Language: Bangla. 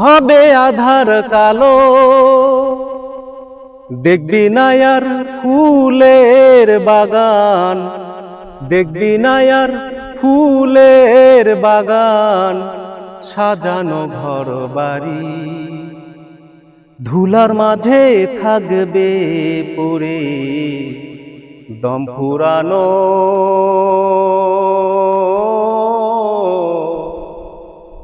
হবে আধার কালো। দেখবি না আর ফুলের বাগান। দেখবি না আর ফুলের বাগান। সাজানো ঘর বাড়ি। ধুলার মাঝে থাকবে পড়ে। দম ফুরানো